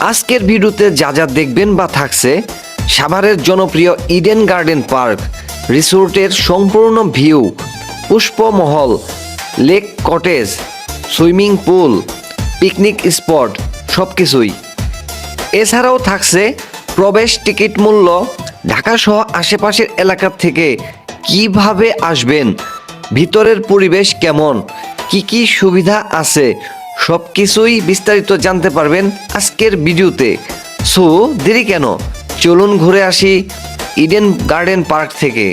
আজকের ভিডিওতে যা যা দেখবেন বা থাকছে, সাভারের জনপ্রিয় ইডেন গার্ডেন পার্ক, রিসোর্টের সম্পূর্ণ view, Pushpamahal, lake cottage, swimming pool, picnic spot সব কিছুই এছাড়াও থাকছে প্রবেশ টিকিট মূল্য, ঢাকা সহ আশেপাশের এলাকা থেকে কীভাবে আসবেন, ভিতরের পরিবেশ কেমন, কি কি সুবিধা আছে সব কিছুই বিস্তারিত জানতে পারবেন আজকের ভিডিওতে। সো, দেরি কেন? চলুন ঘুরে আসি ইডেন গার্ডেন পার্ক থেকে।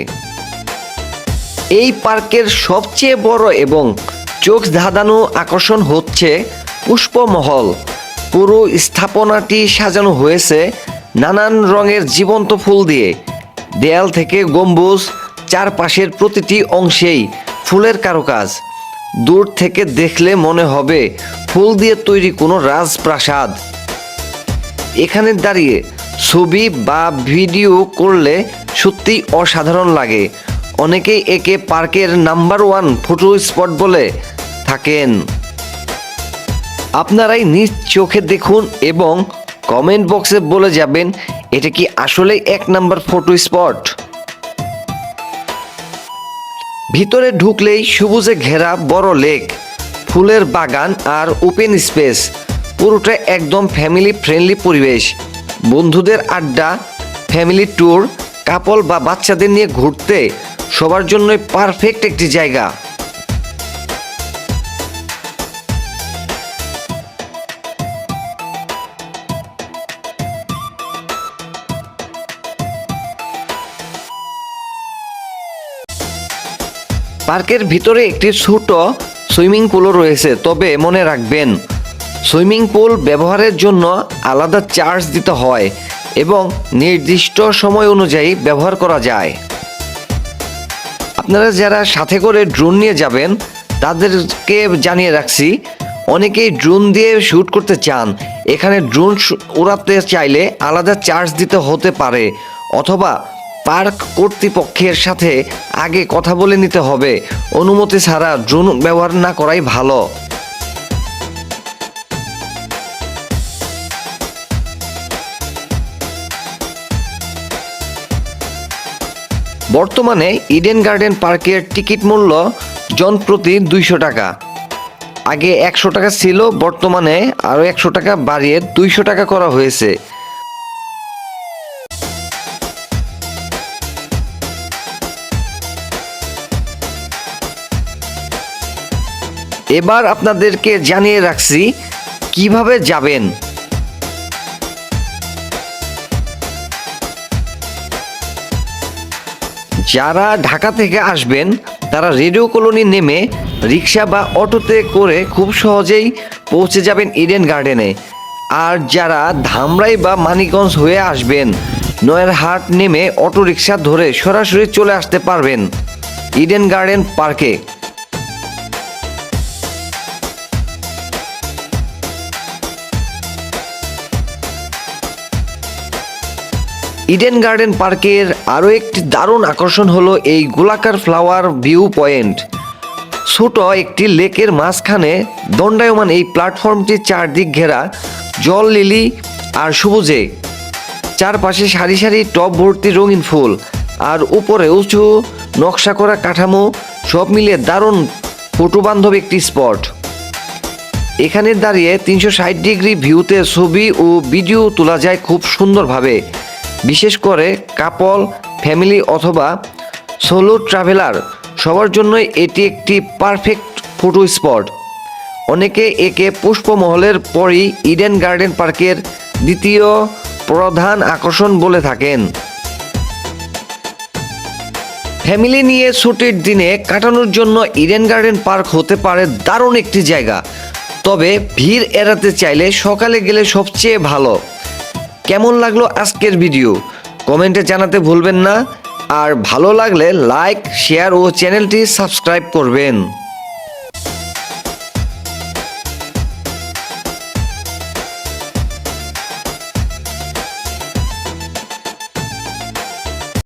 এই পার্কের সবচেয়ে বড় এবং চোখ ধাঁধানো আকর্ষণ হচ্ছে পুষ্পমহল। পুরো স্থাপনাটি সাজানো হয়েছে নানান রঙের জীবন্ত ফুল দিয়ে। দেয়াল থেকে গম্বুজ চারপাশের প্রতিটি অংশেই ফুলের কারুকাজ। দূর থেকে দেখলে মনে হবে ফুল দিয়ে তৈরি কোনো রাজপ্রাসাদ। এখানে দাঁড়িয়ে ছবি বা ভিডিও করলে সত্যিই অসাধারণ লাগে। অনেকেই একে পার্কের নাম্বার ওয়ান ফটো স্পট বলে থাকেন। আপনারাই নিজ চোখে দেখুন এবং কমেন্ট বক্সে বলে যাবেন, এটা কি আসলেই এক নাম্বার ফটো স্পট? ভিতরে ঢুকলেই সবুজে ঘেরা বড় লেক, ফুলের বাগান আর ওপেন স্পেস। পুরোটা একদম ফ্যামিলি ফ্রেন্ডলি পরিবেশ। বন্ধুদের আড্ডা ফ্যামিলি ট্যুর কাপল বা বাচ্চাদের নিয়ে ঘুরতে সবার জন্যই পারফেক্ট একটি জায়গা। পার্কের ভিতরে একটি ছোট সুইমিং পুলও রয়েছে, তবে মনে রাখবেন, সুইমিং পুল ব্যবহারের জন্য আলাদা চার্জ দিতে হয় এবং নির্দিষ্ট সময় অনুযায়ী ব্যবহার করা যায়। আপনারা যারা সাথে করে ড্রোন নিয়ে যাবেন, তাদেরকে জানিয়ে রাখছি, অনেকেই ড্রোন দিয়ে শ্যুট করতে চান। এখানে ড্রোন উড়াতে চাইলে আলাদা চার্জ দিতে হতে পারে, অথবা পার্ক কর্তৃপক্ষের সাথে আগে কথা বলে নিতে হবে। অনুমতি ছাড়া ড্রোন ব্যবহার না করাই ভালো। বর্তমানে ইডেন গার্ডেন পার্কের টিকিট মূল্য জন প্রতি দুইশো টাকা। আগে একশো টাকা ছিল, বর্তমানে আরও একশো টাকা বাড়িয়ে দুইশো টাকা করা হয়েছে। এবার আপনাদেরকে জানিয়ে রাখছি, কীভাবে যাবেন। যারা ঢাকা থেকে আসবেন, তারা রেডিও কলোনি নেমে রিক্সা বা অটোতে করে খুব সহজেই পৌঁছে যাবেন ইডেন গার্ডেনে। আর যারা ধামরাই বা মানিকগঞ্জ হয়ে আসবেন, নয়ারহাট নেমে অটো রিক্সা ধরে সরাসরি চলে আসতে পারবেন ইডেন গার্ডেন পার্কে। ইডেন গার্ডেন পার্কের আরও একটি দারুণ আকর্ষণ হলো এই গোলাকার ফ্লাওয়ার ভিউ পয়েন্ট ছোট একটি লেকের মাঝখানে দণ্ডায়মান এই প্ল্যাটফর্মটি চারদিক ঘেরা, জল লিলি আর সবুজে। চারপাশে সারি সারি টব ভর্তি রঙিন ফুল আর উপরে উঁচু নকশা করা কাঠামো, সব মিলিয়ে দারুণ ফটোবান্ধব একটি স্পট এখানে দাঁড়িয়ে তিনশো ষাট ডিগ্রি ভিউতে ছবি ও ভিডিও তোলা যায় খুব সুন্দরভাবে। বিশেষ করে কাপল, ফ্যামিলি অথবা সোলো ট্রাভেলার, সবার জন্যই এটি একটি পারফেক্ট ফটো স্পট। অনেকে একে পুষ্পমহলের পরই ইডেন গার্ডেন পার্কের দ্বিতীয় প্রধান আকর্ষণ বলে থাকেন। ফ্যামিলি নিয়ে ছুটির দিনে কাটানোর জন্য ইডেন গার্ডেন পার্ক হতে পারে দারুণ একটি জায়গা, তবে ভিড় এড়াতে চাইলে সকালে গেলে সবচেয়ে ভালো। কেমন লাগল আজকের ভিডিও? কমেন্টে জানাতে ভুলবেন না। আর ভালো লাগলে লাইক, শেয়ার ও চ্যানেলটি সাবস্ক্রাইব করবেন।